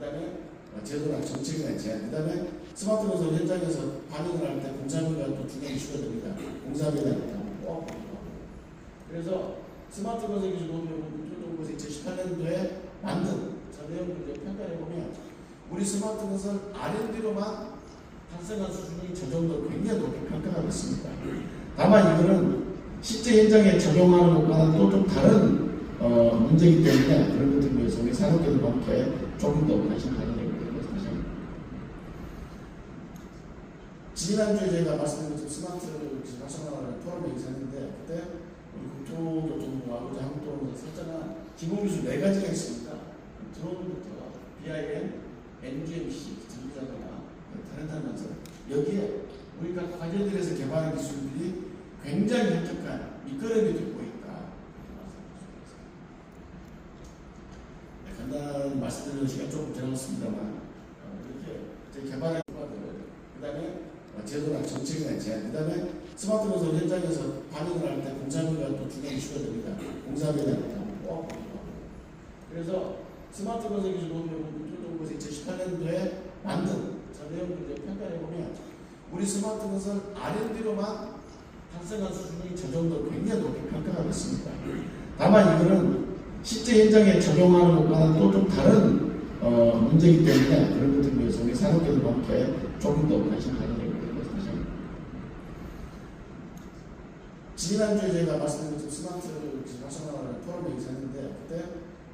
그다음에 어, 제도나 정책이나 제한, 그다음에 스마트 건설 현장에서 반응을 할 때 공사비가 또 중요한 이슈가 됩니다. 공사비에 대한 꼭 그래서 스마트 건설 기술 노동부에서 2018년도에 만든 이제 평가해 보면 우리 스마트 건설 R&D로만 달성한 수준이 저 정도 굉장히 높게 평가가 됐습니다. 다만 이거는 실제 현장에 적용하는 것과는 또 좀 다른 어, 문제이기 때문에 그런 것들 위해서 우리 산업계도 함께 조금 더 관심 가져야. 지난주에 제가 말씀드린 스마트 활성화를 포럼에 있었는데 그때 우리 국토교통부하고 한국도로에서 설정한 기본기술 네 가지가 있습니다. 드론부터 BIM, NGMC, 전기자동화, 다른 타면서 여기에 우리가 과제들에서 개발한 기술들이 굉장히 혁혁한 밑거름이 되고 있다. 네, 간단히 말씀드리는 시간 조금 지나갔습니다만 어, 이렇게 제 개발한 것들 그다음에 어, 제도나 정책이나 제한 그다음에 스마트 건설 현장에서 반응을 할 때 공사비가 또 중요한 이슈가 됩니다. 공사비에 대한 꼭 그래서 스마트 건설 기술 노동부에서 2018년도에 만든 이제 평가해 보면 우리 스마트 건설 R&D로만 달성한 수준이 저 정도 굉장히 높게 평가가 됐습니다. 다만 이거는 실제 현장에 적용하는 것과는 또 좀 다른 어, 문제이기 때문에 그런 것들 위해서 우리 함께 조금 더 관심 가져야. 지난주에 제가 말씀드린 스마트 활성화를 포럼에 있었는데 그때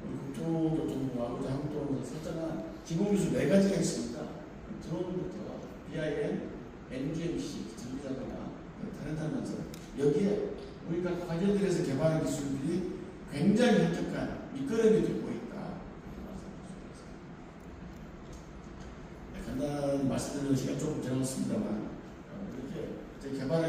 우리 국토교통부하고 한국도로에서 설정한 기본기술 네 가지가 있습니다. 드론부터 BIM, NGMC, 전기자동화, 다른 타면서 여기에 우리가 과제들에서 개발한 기술들이 굉장히 혁혁한 밑거름이 되고 있다. 네, 간단히 말씀드리는 시간 조금 지나갔습니다만 어, 이렇게 제 개발